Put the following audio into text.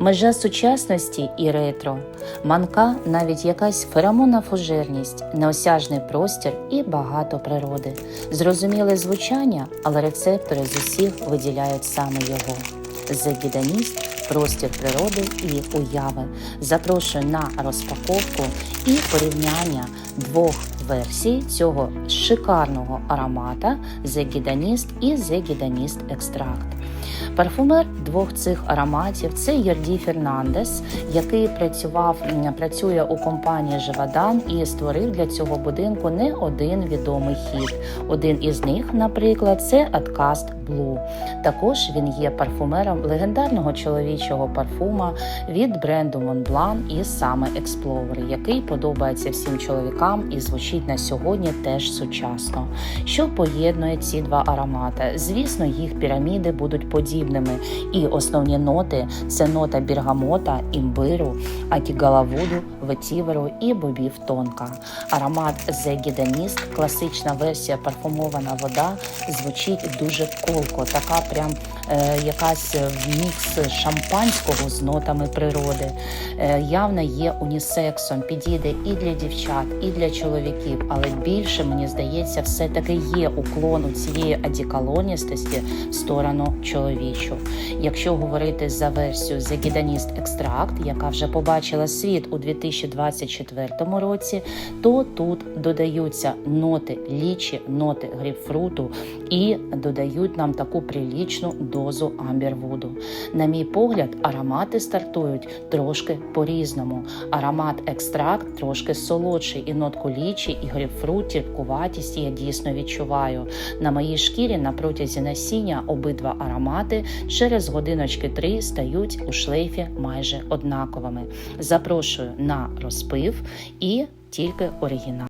Межа сучасності і ретро, манка, навіть якась феромонна фужерність, неосяжний простір і багато природи. Зрозуміле звучання, але рецептори з усіх виділяють саме його. Зегіданіст простір природи і уяви. Запрошую на розпаковку і порівняння двох версій цього шикарного аромата Зегіданіст і Зегіданіст екстракт. Парфумер двох цих ароматів це Йорді Фернандес, який працював працює у компанії Живадан і створив для цього будинку не один відомий хіт. Один із них, наприклад, це Откаст Blue. Також він є парфумером легендарного чоловічого парфума від бренду Montblanc і саме Explorer, який подобається всім чоловікам і звучить на сьогодні теж сучасно. Що поєднує ці два аромати? Звісно, їх піраміди будуть подібними, і основні ноти це нота біргамота, імбиру, акігалавуду, ветіверу і бобів тонка. Аромат The класична версія парфумована вода, звучить дуже колко, така прям е, якась мікс шампанського з нотами природи. Е, явно є унісексом, підійде і для дівчат, і для чоловіків, але більше мені здається, все-таки є уклон у цієї адікалоністості в сторону чоловічу. Якщо говорити за версію Extract, яка вже побачила світ у 2024 році, то тут додаються ноти лічі, ноти грейпфруту і додають нам таку прилічну дозу амбервуду. На мій погляд, аромати стартують трошки по-різному. Аромат екстракт трошки солодший, і нотку лічі, і грейпфрут, терпкуватість я дійсно відчуваю. На моїй шкірі на протязі насіння обидва аромати через годиночки три стають у шлейфі майже однаковими. Запрошую на розпив і тільки оригінал.